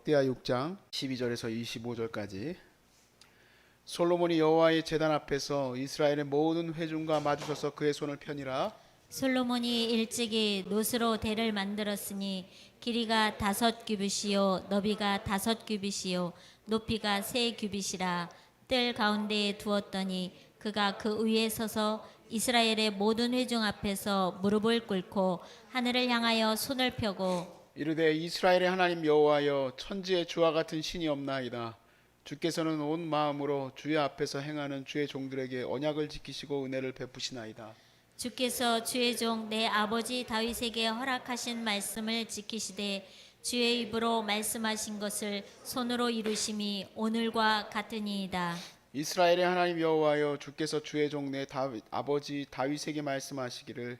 역대하 6장 12절에서 25절까지. 솔로몬이 여호와의 제단 앞에서 이스라엘의 모든 회중과 마주쳐서 그의 손을 펴니라. 솔로몬이 일찍이 노스로 대를 만들었으니 길이가 다섯 규빗이요 너비가 다섯 규빗이요 높이가 세 규빗이라. 뜰 가운데에 두었더니 그가 그 위에 서서 이스라엘의 모든 회중 앞에서 무릎을 꿇고 하늘을 향하여 손을 펴고 이르되 이스라엘의 하나님 여호와여 천지에 주와 같은 신이 없나이다 주께서는 온 마음으로 주의 앞에서 행하는 주의 종들에게 언약을 지키시고 은혜를 베푸시나이다 주께서 주의 종 내 아버지 다윗에게 허락하신 말씀을 지키시되 주의 입으로 말씀하신 것을 손으로 이루심이 오늘과 같으니이다. 이스라엘의 하나님 여호와여 주께서 주의 종내 다윗 아버지 다윗에게 말씀하시기를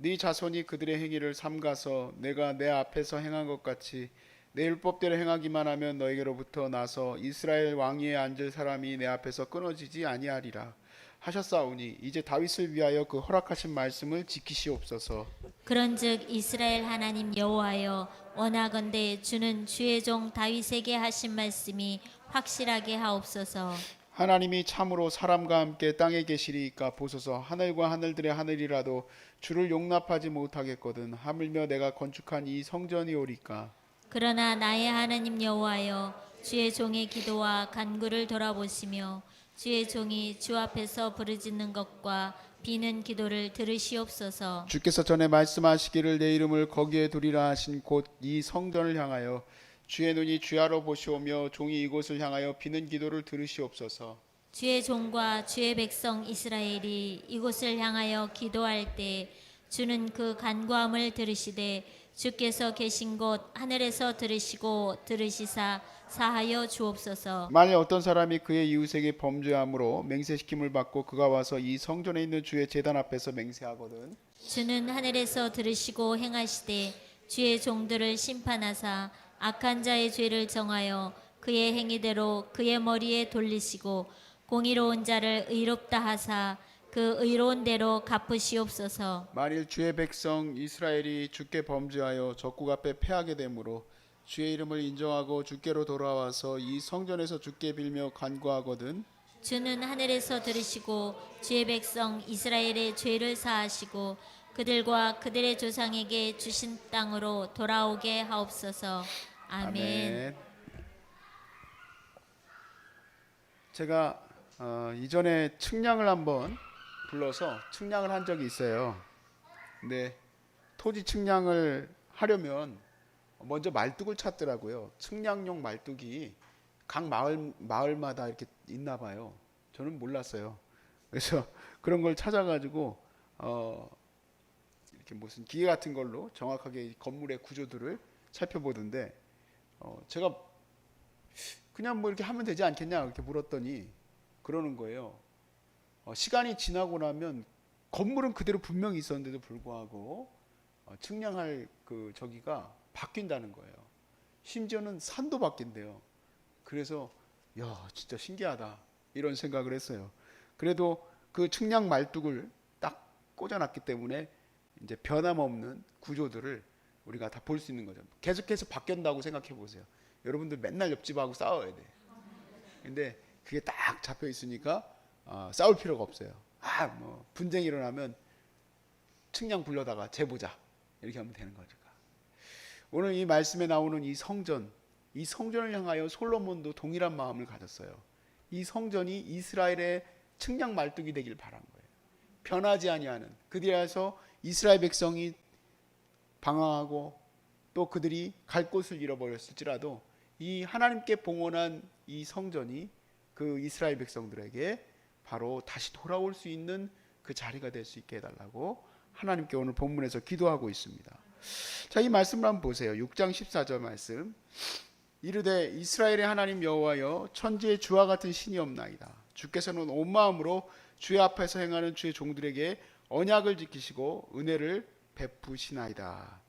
네 자손이 그들의 행위를 삼가서 내가 내 앞에서 행한 것 같이 내 율법대로 행하기만 하면 너에게로부터 나서 이스라엘 왕위에 앉을 사람이 내 앞에서 끊어지지 아니하리라 하셨사오니 이제 다윗을 위하여 그 허락하신 말씀을 지키시옵소서 그런즉 이스라엘 하나님 여호와여 원하건대 주는 주의 종 다윗에게 하신 말씀이 확실하게 하옵소서. 하나님이 참으로 사람과 함께 땅에 계시리이까 보소서 하늘과 하늘들의 하늘이라도 주를 용납하지 못하겠거든 하물며 내가 건축한 이 성전이 오리까 그러나 나의 하나님 여호와여 주의 종의 기도와 간구를 돌아보시며 주의 종이 주 앞에서 부르짖는 것과 비는 기도를 들으시옵소서. 주께서 전에 말씀하시기를 내 이름을 거기에 두리라 하신 곳이 성전을 향하여 주의 눈이 주야로 보시오며 종이 이곳을 향하여 비는 기도를 들으시옵소서 주의 종과 주의 백성 이스라엘이 이곳을 향하여 기도할 때 주는 그 간구함을 들으시되 주께서 계신 곳 하늘에서 들으시고 들으시사 사하여 주옵소서. 만일 어떤 사람이 그의 이웃에게 범죄함으로 맹세시킴을 받고 그가 와서 이 성전에 있는 주의 제단 앞에서 맹세하거든 주는 하늘에서 들으시고 행하시되 주의 종들을 심판하사 악한 자의 죄를 정하여 그의 행위대로 그의 머리에 돌리시고 공의로운 자를 의롭다 하사 그 의로운 대로 갚으시옵소서. 만일 주의 백성 이스라엘이 주께 범죄하여 적국 앞에 패하게 되므로 주의 이름을 인정하고 주께로 돌아와서 이 성전에서 주께 빌며 간구하거든 주는 하늘에서 들으시고 주의 백성 이스라엘의 죄를 사하시고 그들과 그들의 조상에게 주신 땅으로 돌아오게 하옵소서. 아멘. 제가 어, 이전에 측량을 한번 불러서 측량을 한 적이 있어요. 근데 토지 측량을 하려면 먼저 말뚝을 찾더라고요. 측량용 말뚝이 각 마을 마을마다 이렇게 있나 봐요. 저는 몰랐어요. 그래서 그런 걸 찾아가지고 어, 이렇게 무슨 기계 같은 걸로 정확하게 이 건물의 구조들을 살펴보던데 어, 제가 그냥 뭐 이렇게 하면 되지 않겠냐 이렇게 물었더니 그러는 거예요. 어, 시간이 지나고 나면 건물은 그대로 분명히 있었는데도 불구하고 어, 측량할 그 저기가 바뀐다는 거예요. 심지어는 산도 바뀐대요. 그래서 야 진짜 신기하다 이런 생각을 했어요. 그래도 그 측량 말뚝을 딱 꽂아놨기 때문에 이제 변함없는 구조들을 우리가 다 볼 수 있는 거죠. 계속해서 바뀐다고 생각해 보세요. 여러분들 맨날 옆집하고 싸워야 돼. 근데 그게 딱 잡혀 있으니까 어, 싸울 필요가 없어요. 아, 뭐 분쟁이 일어나면 측량 불러다가 재보자 이렇게 하면 되는 거죠. 오늘 이 말씀에 나오는 이 성전, 이 성전을 향하여 솔로몬도 동일한 마음을 가졌어요. 이 성전이 이스라엘의 측량 말뚝이 되길 바란 거예요. 변하지 아니하는 그들에서 이스라엘 백성이 방황하고 또 그들이 갈 곳을 잃어버렸을지라도 이 하나님께 봉헌한 이 성전이 그 이스라엘 백성들에게 바로 다시 돌아올 수 있는 그 자리가 될 수 있게 해달라고 하나님께 오늘 본문에서 기도하고 있습니다. 자, 이 말씀을 한번 보세요. 6장 14절 말씀. 이르되 이스라엘의 하나님 여호와여 천지에 주와 같은 신이 없나이다. 주께서는 온 마음으로 주의 앞에서 행하는 주의 종들에게 언약을 지키시고 은혜를 베푸시나이다.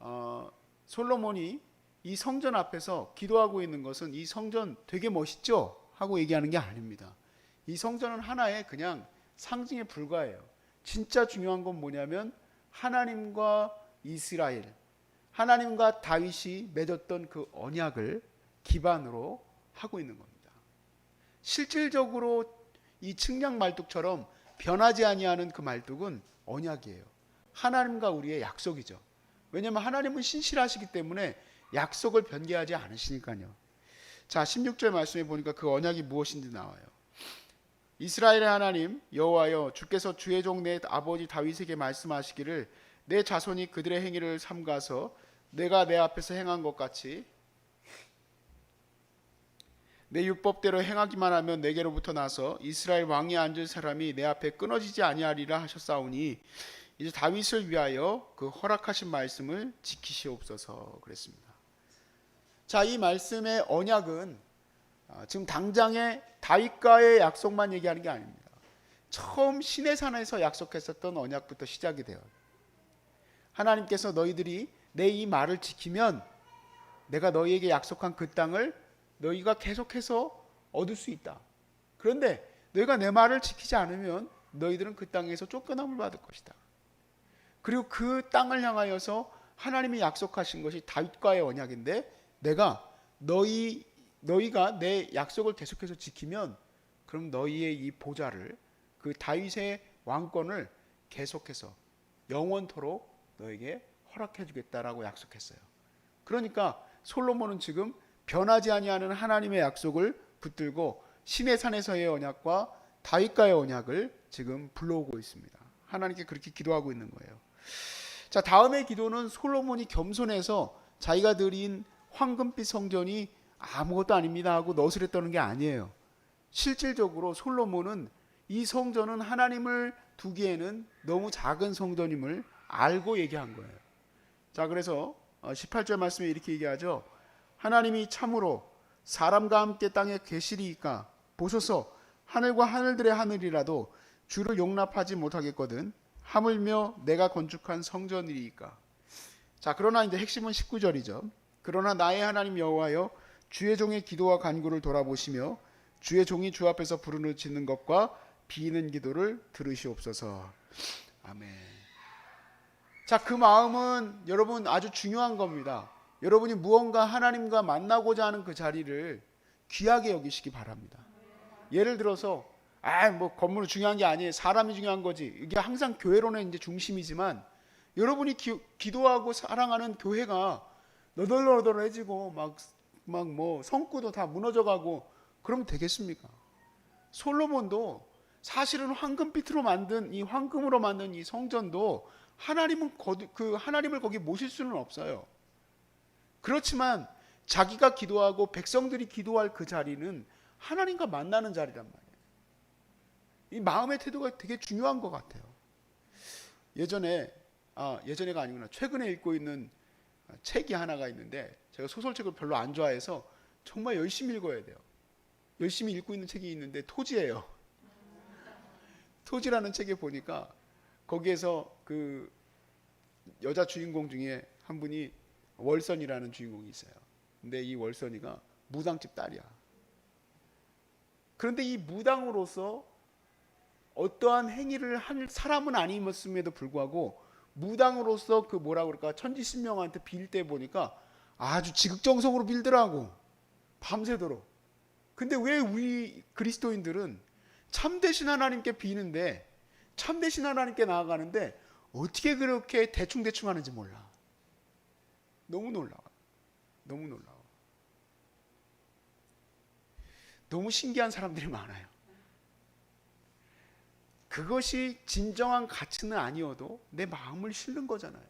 어, 솔로몬이 이 성전 앞에서 기도하고 있는 것은 이 성전 되게 멋있죠? 하고 얘기하는 게 아닙니다. 이 성전은 하나의 그냥 상징에 불과해요. 진짜 중요한 건 뭐냐면 하나님과 이스라엘, 하나님과 다윗이 맺었던 그 언약을 기반으로 하고 있는 겁니다. 실질적으로 이 측량 말뚝처럼 변하지 아니하는 그 말뚝은 언약이에요. 하나님과 우리의 약속이죠. 왜냐하면 하나님은 신실하시기 때문에 약속을 변개하지 않으시니까요. 자, 16절 말씀에 보니까 그 언약이 무엇인지 나와요. 이스라엘의 하나님 여호와여 주께서 주의 종 내 아버지 다윗에게 말씀하시기를 내 자손이 그들의 행위를 삼가서 내가 내 앞에서 행한 것 같이 내 율법대로 행하기만 하면 내게로부터 나서 이스라엘 왕이 앉은 사람이 내 앞에 끊어지지 아니하리라 하셨사오니 이제 다윗을 위하여 그 허락하신 말씀을 지키시옵소서 그랬습니다. 자, 이 말씀의 언약은 아, 지금 당장의 다윗과의 약속만 얘기하는 게 아닙니다. 처음 신의 산에서 약속했었던 언약부터 시작이 돼요. 하나님께서 너희들이 내 이 말을 지키면 내가 너희에게 약속한 그 땅을 너희가 계속해서 얻을 수 있다. 그런데 너희가 내 말을 지키지 않으면 너희들은 그 땅에서 쫓겨남을 받을 것이다. 그리고 그 땅을 향하여서 하나님이 약속하신 것이 다윗과의 언약인데 내가 너희 너희가 내 약속을 계속해서 지키면 그럼 너희의 이 보좌를 그 다윗의 왕권을 계속해서 영원토록 너에게 허락해 주겠다라고 약속했어요. 그러니까 솔로몬은 지금 변하지 아니하는 하나님의 약속을 붙들고 신의 산에서의 언약과 다윗과의 언약을 지금 불러오고 있습니다. 하나님께 그렇게 기도하고 있는 거예요. 자, 다음의 기도는 솔로몬이 겸손해서 자기가 드린 황금빛 성전이 아무것도 아닙니다 하고 너스레 떠는 게 아니에요. 실질적으로 솔로몬은 이 성전은 하나님을 두기에는 너무 작은 성전임을 알고 얘기한 거예요. 자, 그래서 18절 말씀에 이렇게 얘기하죠. 하나님이 참으로 사람과 함께 땅에 계시리이까 보소서 하늘과 하늘들의 하늘이라도 주를 용납하지 못하겠거든 하물며 내가 건축한 성전이리이까. 자 그러나 이제 핵심은 19절이죠. 그러나 나의 하나님 여호와여 주의 종의 기도와 간구를 돌아보시며 주의 종이 주 앞에서 부르짖는 짓는 것과 비는 기도를 들으시옵소서. 아멘. 자 그 마음은 여러분 아주 중요한 겁니다 여러분이 무언가 하나님과 만나고자 하는 그 자리를 귀하게 여기시기 바랍니다. 예를 들어서 아 뭐 건물은 중요한 게 아니에요. 사람이 중요한 거지. 이게 항상 교회로는 이제 중심이지만 여러분이 기, 기도하고 사랑하는 교회가 너덜너덜해지고 막 막 뭐 성구도 다 무너져가고 그러면 되겠습니까? 솔로몬도 사실은 황금빛으로 만든 이 황금으로 만든 이 성전도 하나님은 거기, 그 하나님을 거기 모실 수는 없어요. 그렇지만 자기가 기도하고 백성들이 기도할 그 자리는 하나님과 만나는 자리란 말이에요. 이 마음의 태도가 되게 중요한 것 같아요. 예전에 아 예전에가 아니구나 최근에 읽고 있는 책이 하나가 있는데 제가 소설책을 별로 안 좋아해서 정말 열심히 읽어야 돼요. 열심히 읽고 있는 책이 있는데 토지예요. 토지라는 책에 보니까 거기에서 그 여자 주인공 중에 한 분이 월선이라는 주인공이 있어요. 근데 이 월선이가 무당집 딸이야. 그런데 이 무당으로서 어떠한 행위를 한 사람은 아니었음에도 불구하고 무당으로서 그 뭐라 그럴까 천지신명한테 빌 때 보니까 아주 지극정성으로 빌더라고 밤새도록. 근데 왜 우리 그리스도인들은 참되신 하나님께 비는데 참되신 하나님께 나아가는데 어떻게 그렇게 대충대충 하는지 몰라. 너무 놀라워. 너무 놀라워. 너무 신기한 사람들이 많아요. 그것이 진정한 가치는 아니어도 내 마음을 실는 거잖아요.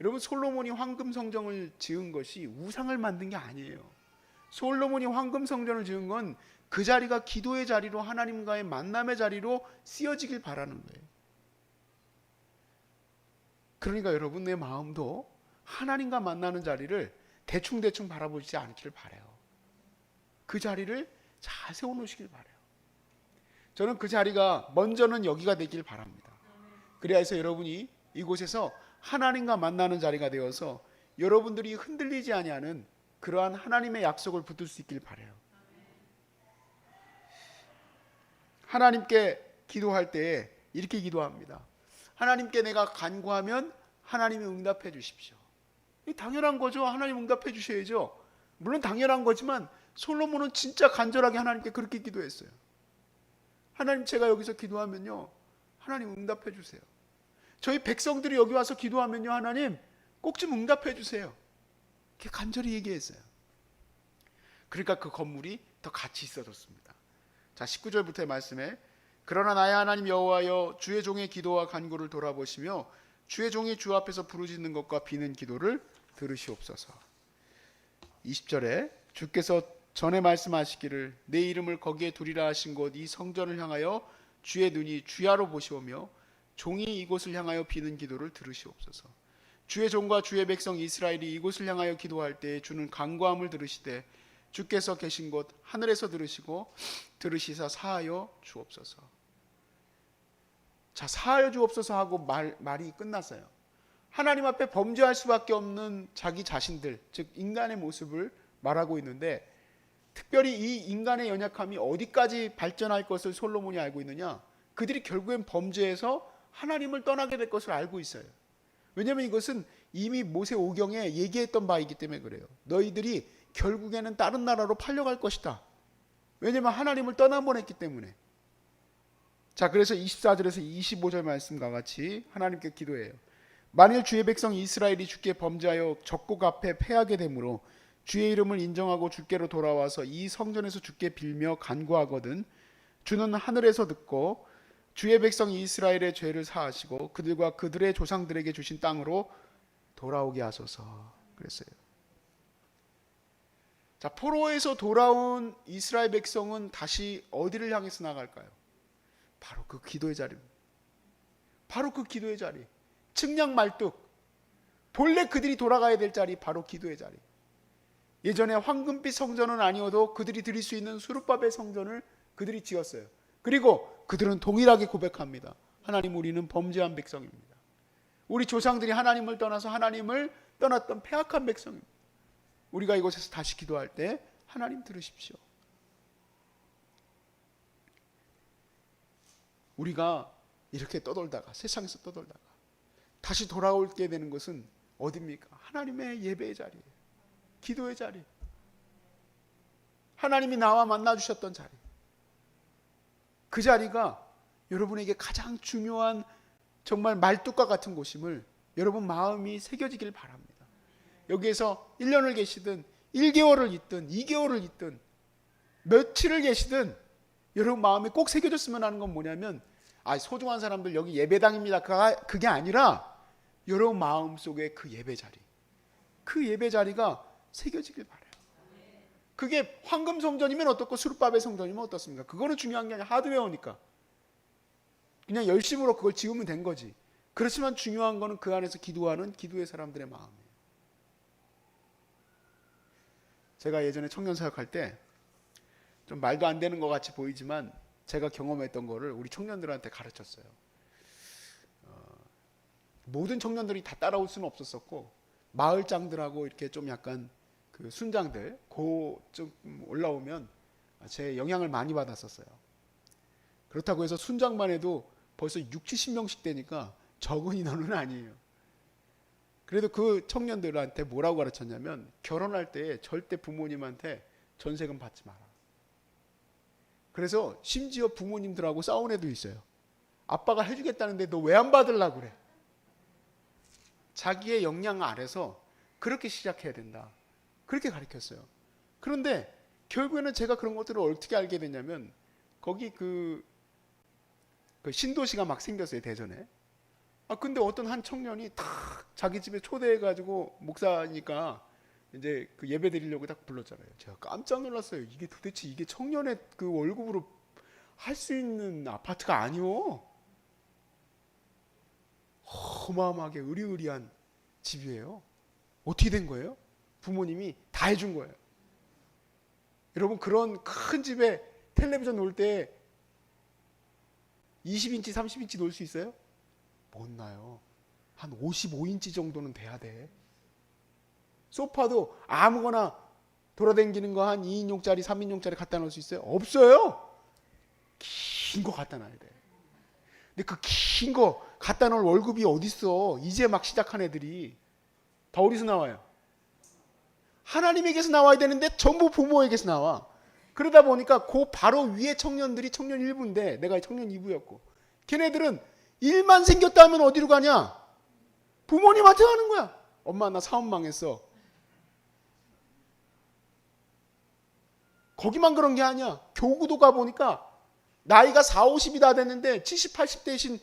여러분 솔로몬이 황금 성전을 지은 것이 우상을 만든 게 아니에요. 솔로몬이 황금 성전을 지은 건 그 자리가 기도의 자리로 하나님과의 만남의 자리로 쓰여지길 바라는 거예요. 그러니까 여러분 내 마음도 하나님과 만나는 자리를 대충대충 바라보지 않기를 바래요. 그 자리를 잘 세워놓으시길 바래요. 저는 그 자리가 먼저는 여기가 되길 바랍니다. 그래야 해서 여러분이 이곳에서 하나님과 만나는 자리가 되어서 여러분들이 흔들리지 아니하는 그러한 하나님의 약속을 붙들 수 있길 바래요. 하나님께 기도할 때에 이렇게 기도합니다. 하나님께 내가 간구하면 하나님이 응답해 주십시오. 이 당연한 거죠. 하나님 응답해 주셔야죠. 물론 당연한 거지만 솔로몬은 진짜 간절하게 하나님께 그렇게 기도했어요. 하나님 제가 여기서 기도하면요. 하나님 응답해 주세요. 저희 백성들이 여기 와서 기도하면요. 하나님 꼭 좀 응답해 주세요. 이렇게 간절히 얘기했어요. 그러니까 그 건물이 더 가치 있어졌습니다. 자, 19절부터의 말씀에 그러나 나의 하나님 여호와여 주의 종의 기도와 간구를 돌아보시며 주의 종이 주 앞에서 부르짖는 것과 비는 기도를 들으시옵소서. 20절에 주께서 전에 말씀하시기를 내 이름을 거기에 두리라 하신 곳 이 성전을 향하여 주의 눈이 주야로 보시오며 종이 이곳을 향하여 비는 기도를 들으시옵소서. 주의 종과 주의 백성 이스라엘이 이곳을 향하여 기도할 때 주는 간구함을 들으시되 주께서 계신 곳 하늘에서 들으시고 들으시사 사하여 주옵소서. 자, 사하여 주옵소서 하고 말, 말이 끝났어요. 하나님 앞에 범죄할 수밖에 없는 자기 자신들, 즉 인간의 모습을 말하고 있는데 특별히 이 인간의 연약함이 어디까지 발전할 것을 솔로몬이 알고 있느냐? 그들이 결국엔 범죄에서 하나님을 떠나게 될 것을 알고 있어요. 왜냐하면 이것은 이미 모세 오경에 얘기했던 바이기 때문에 그래요. 너희들이 결국에는 다른 나라로 팔려갈 것이다. 왜냐하면 하나님을 떠나보냈기 때문에. 자, 그래서 24절에서 25절 말씀과 같이 하나님께 기도해요. 만일 주의 백성 이스라엘이 주께 범죄하여 적국 앞에 패하게 되므로 주의 이름을 인정하고 주께로 돌아와서 이 성전에서 주께 빌며 간구하거든 주는 하늘에서 듣고 주의 백성 이스라엘의 죄를 사하시고 그들과 그들의 조상들에게 주신 땅으로 돌아오게 하소서 그랬어요. 자, 포로에서 돌아온 이스라엘 백성은 다시 어디를 향해서 나갈까요? 바로 그 기도의 자리입니다. 바로 그 기도의 자리. 측량 말뚝. 본래 그들이 돌아가야 될 자리 바로 기도의 자리. 예전에 황금빛 성전은 아니어도 그들이 드릴 수 있는 수르밥의 성전을 그들이 지었어요. 그리고 그들은 동일하게 고백합니다. 하나님 우리는 범죄한 백성입니다. 우리 조상들이 하나님을 떠나서 하나님을 떠났던 폐악한 백성입니다. 우리가 이곳에서 다시 기도할 때 하나님 들으십시오. 우리가 이렇게 떠돌다가 세상에서 떠돌다가 다시 돌아올게 되는 것은 어디입니까? 하나님의 예배의 자리예요. 기도의 자리. 하나님이 나와 만나 주셨던 자리. 그 자리가 여러분에게 가장 중요한 정말 말뚝과 같은 곳임을 여러분 마음이 새겨지길 바랍니다. 여기에서 1년을 계시든 1개월을 있든 2개월을 있든 며칠을 계시든 여러분 마음에 꼭 새겨졌으면 하는 건 뭐냐면 아 소중한 사람들 여기 예배당입니다. 그게 아니라 여러분 마음 속에 그 예배 자리, 그 예배 자리가 새겨지길 바래요. 그게 황금 성전이면 어떻고 수르밥의 성전이면 어떻습니까? 그거는 중요한 게 아니라 하드웨어니까 그냥 열심으로 그걸 지으면 된 거지. 그렇지만 중요한 거는 그 안에서 기도하는 기도의 사람들의 마음이에요. 제가 예전에 청년 사역할 때 좀 말도 안 되는 것 같이 보이지만 제가 경험했던 거를 우리 청년들한테 가르쳤어요. 어, 모든 청년들이 다 따라올 수는 없었었고 마을장들하고 이렇게 좀 약간 그 순장들 고좀 올라오면 제 영향을 많이 받았었어요. 그렇다고 해서 순장만 해도 벌써 6, 70명씩 되니까 적은 인원은 아니에요. 그래도 그 청년들한테 뭐라고 가르쳤냐면 결혼할 때 절대 부모님한테 전세금 받지 마라. 그래서 심지어 부모님들하고 싸운 애도 있어요. 아빠가 해주겠다는데 너 왜 안 받으려고 그래? 자기의 역량 아래서 그렇게 시작해야 된다. 그렇게 가르쳤어요. 그런데 결국에는 제가 그런 것들을 어떻게 알게 됐냐면 거기 그, 그 신도시가 막 생겼어요 대전에. 아 근데 어떤 한 청년이 탁 자기 집에 초대해가지고 목사니까 이제 그 예배 드리려고 딱 불렀잖아요. 제가 깜짝 놀랐어요. 이게 도대체 이게 청년의 그 월급으로 할 수 있는 아파트가 아니오. 어마어마하게 의리의리한 집이에요. 어떻게 된 거예요? 부모님이 다 해준 거예요. 여러분 그런 큰 집에 텔레비전 놓을 때 20인치, 30인치 놓을 수 있어요? 못 나요. 한 55인치 정도는 돼야 돼. 소파도 아무거나 돌아다니는 거 한 2인용짜리, 3인용짜리 갖다 놓을 수 있어요? 없어요. 긴 거 갖다 놔야 돼. 근데 그 긴 거 갖다 놓을 월급이 어딨어. 이제 막 시작한 애들이. 다 어디서 나와요? 하나님에게서 나와야 되는데 전부 부모에게서 나와. 그러다 보니까 그 바로 위에 청년들이 청년 1부인데 내가 청년 2부였고 걔네들은 일만 생겼다 하면 어디로 가냐? 부모님한테 가는 거야. 엄마 나 사업 망했어. 거기만 그런 게 아니야. 교구도 가 보니까 나이가 4, 50이 다 됐는데 70, 80대이신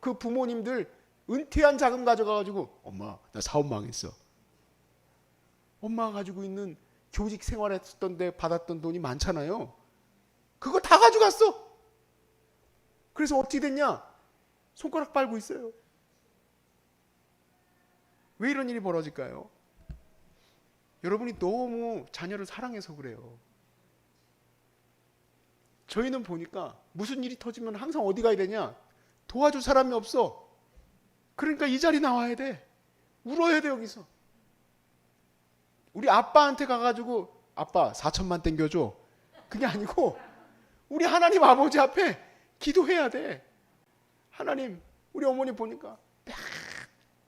그 부모님들 은퇴한 자금 가져가가지고 엄마 나 사업 망했어. 엄마가 가지고 있는 교직 생활했던 데 받았던 돈이 많잖아요. 그거 다 가져갔어. 그래서 어떻게 됐냐? 손가락 빨고 있어요. 왜 이런 일이 벌어질까요? 여러분이 너무 자녀를 사랑해서 그래요. 저희는 보니까 무슨 일이 터지면 항상 어디 가야 되냐? 도와줄 사람이 없어. 그러니까 이 자리 나와야 돼. 울어야 돼 여기서. 우리 아빠한테 가가지고 아빠 4천만 땡겨줘. 그게 아니고 우리 하나님 아버지 앞에 기도해야 돼. 하나님 우리 어머니 보니까 막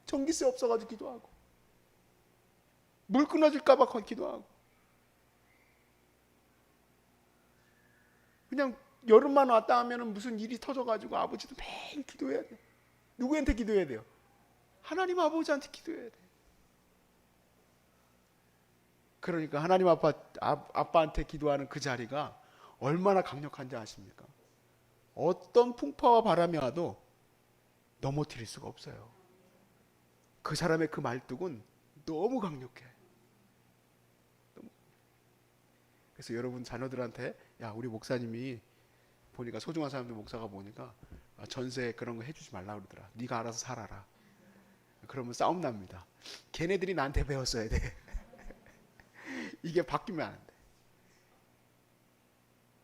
전기세 없어가지고 기도하고 물 끊어질까봐 기도하고 그냥 여름만 왔다 하면은 무슨 일이 터져가지고 아버지도 매일 기도해야 돼. 누구한테 기도해야 돼요? 하나님 아버지한테 기도해야 돼. 그러니까 하나님 아빠 아, 아빠한테 기도하는 그 자리가 얼마나 강력한지 아십니까? 어떤 풍파와 바람이 와도 넘어뜨릴 수가 없어요. 그 사람의 그 말뚝은 너무 강력해. 너무. 그래서 여러분 자녀들한테 야 우리 목사님이 보니까 소중한 사람들 목사가 보니까 아, 전세 그런 거 해주지 말라 그러더라. 네가 알아서 살아라. 그러면 싸움 납니다. 걔네들이 나한테 배웠어야 돼. 이게 바뀌면 안 돼.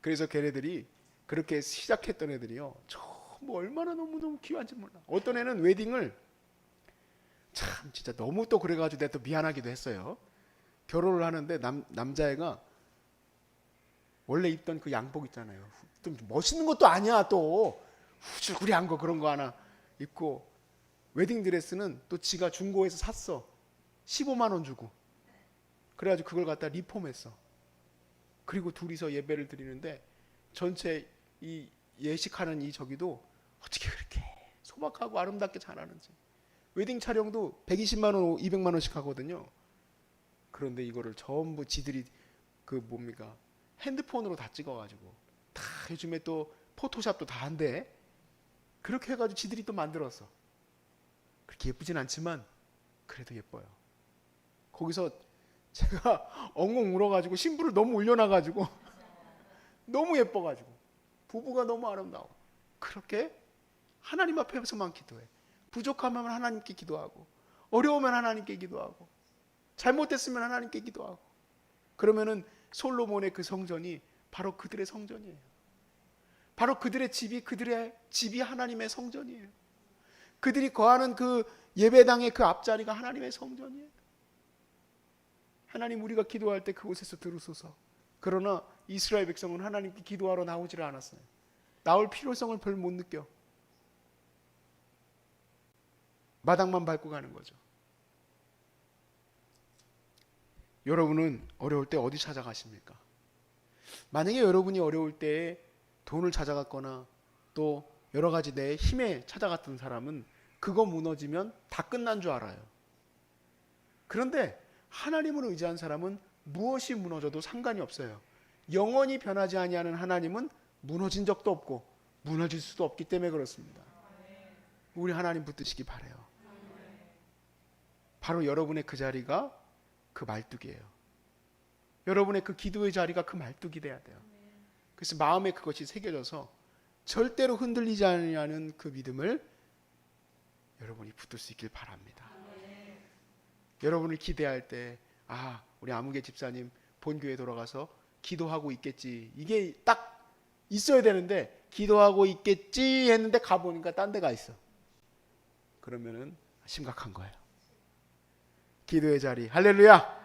그래서 걔네들이 그렇게 시작했던 애들이요. 전부 얼마나 너무너무 귀한지 몰라. 어떤 애는 웨딩을 참 진짜 너무 또 그래가지고 내가 또 미안하기도 했어요. 결혼을 하는데 남, 남자애가 원래 입던 그 양복 있잖아요. 좀 멋있는 것도 아니야 또 후줄구리한 거 그런 거 하나 입고 웨딩 드레스는 또 지가 중고에서 샀어. 15만 원 주고. 그래가지고 그걸 갖다 리폼했어. 그리고 둘이서 예배를 드리는데 전체 이 예식하는 이 저기도 어떻게 그렇게 소박하고 아름답게 잘하는지. 웨딩 촬영도 120만 원, 200만 원씩 하거든요. 그런데 이거를 전부 지들이 그 뭡니까 핸드폰으로 다 찍어가지고 다 요즘에 또 포토샵도 다 한대. 그렇게 해가지고 지들이 또 만들었어. 그렇게 예쁘진 않지만 그래도 예뻐요. 거기서 제가 엉엉 울어가지고 신부를 너무 올려놔가지고 너무 예뻐가지고 부부가 너무 아름다워. 그렇게 하나님 앞에서만 기도해. 부족하면 하나님께 기도하고 어려우면 하나님께 기도하고 잘못됐으면 하나님께 기도하고 그러면은 솔로몬의 그 성전이 바로 그들의 성전이에요. 바로 그들의 집이 그들의 집이 하나님의 성전이에요. 그들이 거하는 그 예배당의 그 앞자리가 하나님의 성전이에요. 하나님 우리가 기도할 때 그곳에서 들으소서. 그러나 이스라엘 백성은 하나님께 기도하러 나오지를 않았어요. 나올 필요성을 별 못 느껴. 마당만 밟고 가는 거죠. 여러분은 어려울 때 어디 찾아가십니까? 만약에 여러분이 어려울 때 돈을 찾아갔거나 또 여러 가지 내 힘에 찾아갔던 사람은 그거 무너지면 다 끝난 줄 알아요. 그런데 하나님을 의지한 사람은 무엇이 무너져도 상관이 없어요. 영원히 변하지 아니하는 하나님은 무너진 적도 없고 무너질 수도 없기 때문에 그렇습니다. 우리 하나님 붙드시기 바래요. 바로 여러분의 그 자리가 그 말뚝이에요. 여러분의 그 기도의 자리가 그 말뚝이 돼야 돼요. 그래서 마음에 그것이 새겨져서 절대로 흔들리지 않는 그 믿음을 여러분이 붙들 수 있길 바랍니다. 여러분을 기대할 때, 아, 우리 아무개 집사님 본교회 돌아가서 기도하고 있겠지. 이게 딱 있어야 되는데, 기도하고 있겠지 했는데 가보니까 딴 데가 있어. 그러면은 심각한 거예요. 기도의 자리. 할렐루야!